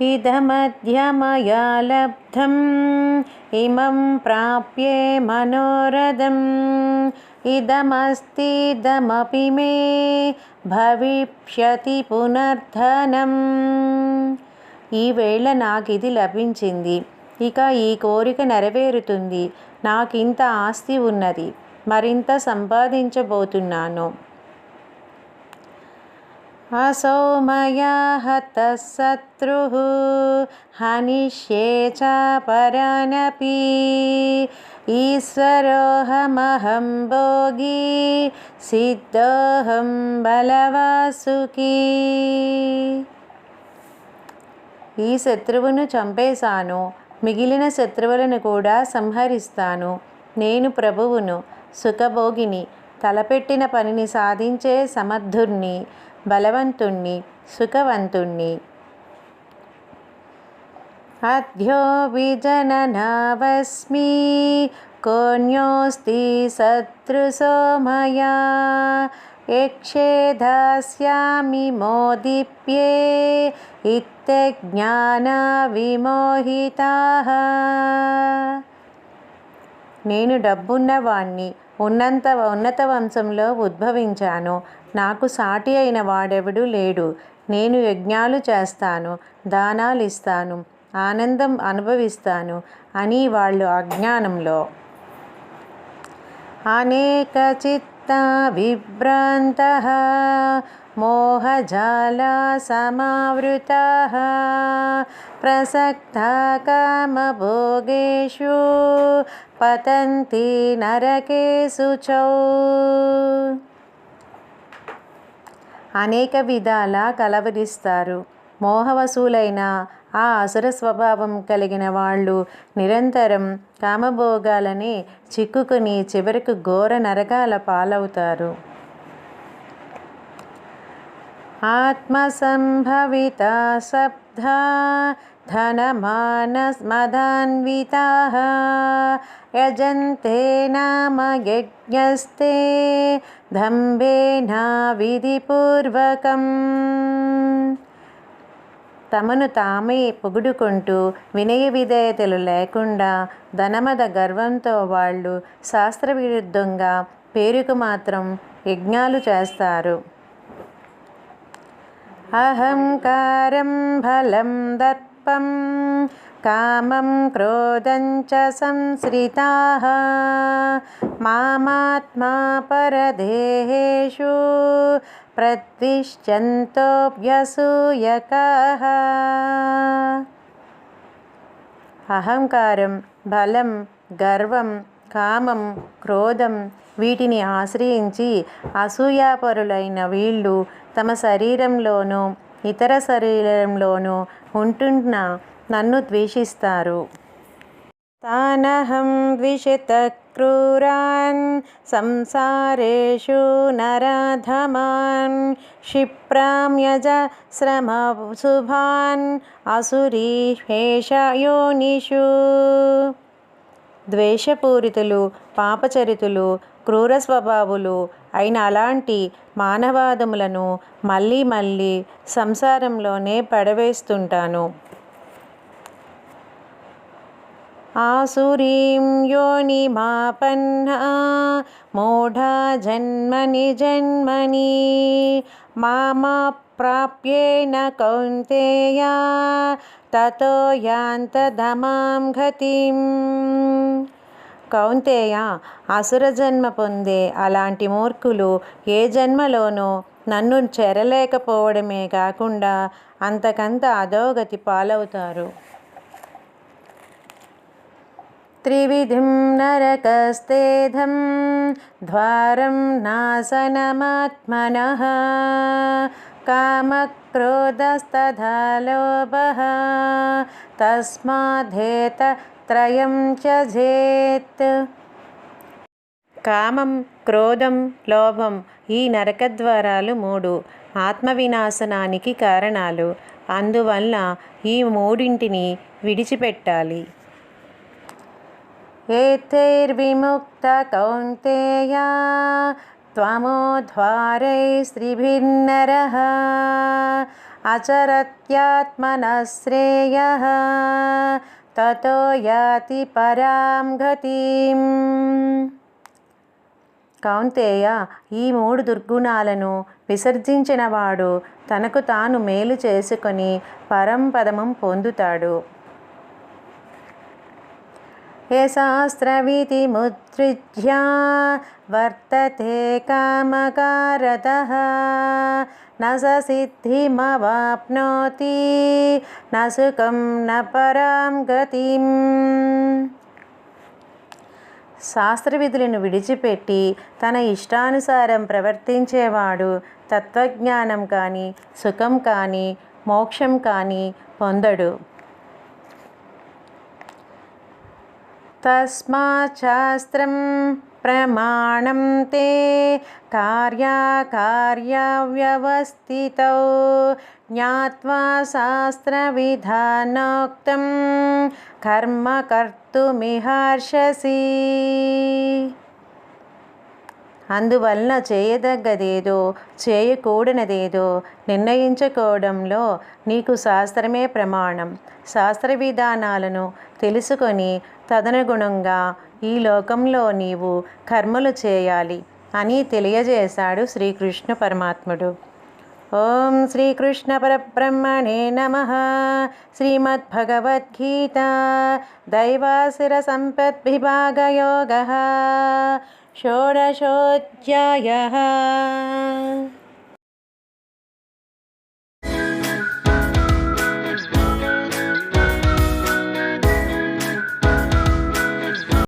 ఇదమధ్యమయా లబ్ధం ఇమం ప్రాప్యే మనోరథం ఇదమస్తిదమపి మే భవిష్యతి పునర్ధనం ఈవేళ నాకు ఇది లభించింది. ఇక ఈ కోరిక నెరవేరుతుంది. నాకింత ఆస్తి ఉన్నది. మరింత సంపాదించబోతున్నాను. असौ मया हतः शत्रुः हनिष्ये च परानपि ईश्वरोऽहमहं भोगी सिद्धोऽहं బలవాసుకి ఈ శత్రువును చంపేశాను మిగిలిన శత్రువులను కూడా సంహరిస్తాను నేను ప్రభువును సుఖభోగిని తలపెట్టిన పనిని సాధించే సమర్థుణ్ణి బలవంతుణ్ణి సుఖవంతుణ్ణి. అధ్యో విజననావస్మి కోన్యోస్తి శత్రుసో మయా యక్షే దాస్యామి మోదిప్యే ఇత్యజ్ఞాన విమోహితా. నేను డబ్బున్నవాణ్ణి ఉన్నంత ఉన్నత వంశంలో ఉద్భవించాను. నాకు సాటి అయిన వాడెవడు లేడు. నేను యజ్ఞాలు చేస్తాను దానాలు ఇస్తాను ఆనందం అనుభవిస్తాను అని వాళ్ళు అజ్ఞానంలో అనేక చిత్త విభ్రాంత మోహజాల సమావృత ప్రసక్త కామభోగేషు పతంతి నరకేషు చౌ అనేక విధాల కలవరిస్తారు. మోహవశులైన ఆ అసుర స్వభావం కలిగిన వాళ్ళు నిరంతరం కామభోగాలని చిక్కుకుని చివరకు ఘోర నరకాల పాలవుతారు. ఆత్మసంభవిత శబ్ద ధనమానస్మదాన్వితా యజంతే నామ యజ్ఞస్తే దంభేనా విధిపూర్వకం తమను తామే పొగుడుకుంటూ వినయ విధేయతలు లేకుండా ధనమద గర్వంతో వాళ్ళు శాస్త్రవిరుద్ధంగా పేరుకు మాత్రం యజ్ఞాలు చేస్తారు. अहङ्कारं फलं दत्पं कामं क्रोधं च संश्रिताः मामात्मा परदेहेषु प्रद्विष्यन्तोऽभ्यसूयकाः अहङ्कारं बलं गर्वं కామం క్రోధం వీటిని ఆశ్రయించి అసూయాపరులైన వీళ్ళు తమ శరీరంలోనూ ఇతర శరీరంలోనూ ఉంటున్న నన్ను ద్వేషిస్తారు. తానహం ద్విషిత క్రూరాన్ సంసారేషు నరాధమాన్ క్షిప్రామ్యజ శ్రమ శుభాన్ అసురీషేషయోనిషు ద్వేషపూరితులు పాపచరితులు క్రూర స్వభావులు అయిన అలాంటి మానవాదములను మళ్ళీ మళ్ళీ సంసారంలోనే పడవేస్తుంటాను. ఆసురీం యోనిమాపన్నా మూఢా జన్మని జన్మని మామాప్రాప్యేన కౌంతేయ తతో యాంతధమాం గతిం కౌంతేయ అసుర జన్మ పొందే అలాంటి మూర్ఖులు ఏ జన్మలోనూ నన్ను చేరలేకపోవడమే కాకుండా అంతకంత అధోగతి పాలవుతారు. త్రివిధిం నరకస్తేధం ద్వారం నాశనమాత్మన కామక్రోధస్తథా తస్మాధేత తస్మాదేత త్రయం త్యజేత్ కామం క్రోధం లోభం ఈ నరకద్వారాలు మూడు ఆత్మ వినాశనానికి కారణాలు అందువల్ల ఈ మూడింటిని విడిచిపెట్టాలి ఏతైర్విముక్త కౌంతేయ त्वमोध्वारैस्त्रिभिर्नरः अचरत्यात्मनः श्रेयः తతో యాతి పరాం గతిం కౌంతేయ ఈ మూడు దుర్గుణాలను విసర్జించినవాడు తనకు తాను మేలు చేసుకొని పరంపదమం పొందుతాడు. ఏ శాస్త్రవిధిముద్రిజ్య వర్తతే కామకారత న స సిద్ధిమవాప్నోతి న సుఖం న పరాం గతిం శాస్త్రవిధులను విడిచిపెట్టి తన ఇష్టానుసారం ప్రవర్తించేవాడు తత్వజ్ఞానం కానీ సుఖం కానీ మోక్షం కానీ పొందడు. तस्माच्छास्त्रं प्रमाणं ते कार्याकार्यव्यवस्थितौ ज्ञात्वा शास्त्रविधानोक्तं कर्म कर्तुमिहर्षसि। అందువలన చేయదగ్గదేదో చేయకూడనదేదో నిర్ణయించుకోవడంలో నీకు శాస్త్రమే ప్రమాణం. శాస్త్ర విధానాలను తెలుసుకొని తదనుగుణంగా ఈ లోకంలో నీవు కర్మలు చేయాలి అని తెలియజేశాడు శ్రీకృష్ణ పరమాత్ముడు. ఓం శ్రీకృష్ణ పరబ్రహ్మణే నమ. శ్రీమద్భగవద్గీత. దైవాసుర సంపద్విభాగయోగ. षोडशोऽध्यायः